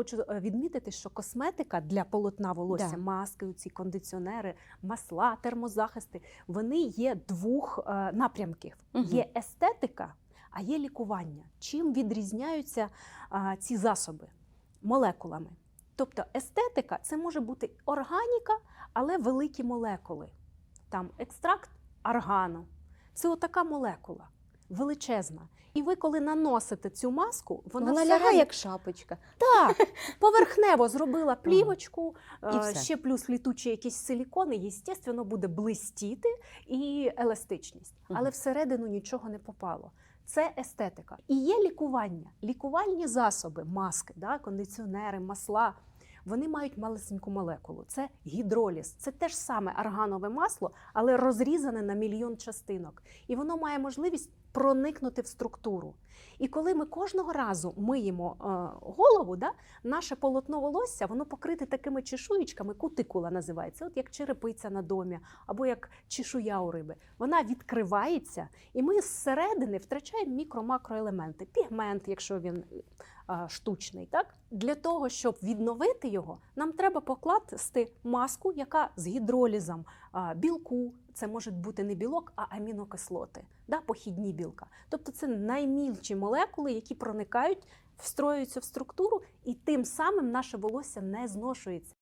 хочу е, відмітити, що косметика для полотна волосся, Да. маски, ці кондиціонери, масла, термозахисти, вони є двох е, напрямків: Мгм. є естетика, а є лікування. Чим відрізняються а, ці засоби молекулами? Тобто естетика це може бути органіка, але великі молекули. Там екстракт аргану. Це отака молекула. Величезна. І ви, коли наносите цю маску, вона, Вона всередині- лягає як шапочка. так, поверхнево зробила плівочку, І е, все. ще плюс літучі якісь силікони, естественно, буде блистіти і еластичність. Але всередину нічого не попало. Це естетика. І є лікування. Лікувальні засоби, маски, да, кондиціонери, масла. Вони мають малесеньку молекулу. Це гідроліз. Це те ж саме арганове масло, але розрізане на мільйон частинок. І воно має можливість проникнути в структуру. І коли ми кожного разу миємо е, голову, да, наше полотно волосся воно покрите такими чешуєчками, кутикула називається, от як черепиця на домі, або як чешуя у риби. Вона відкривається, і ми зсередини втрачаємо мікро-макроелементи, пігмент, якщо він штучний. Так? Для того, щоб відновити його, нам треба покласти маску, яка з гідролізом білку. Це може бути не білок, а амінокислоти, да, похідні білка. Тобто це наймільші молекули, які проникають, встроюються в структуру, і тим самим наше волосся не зношується.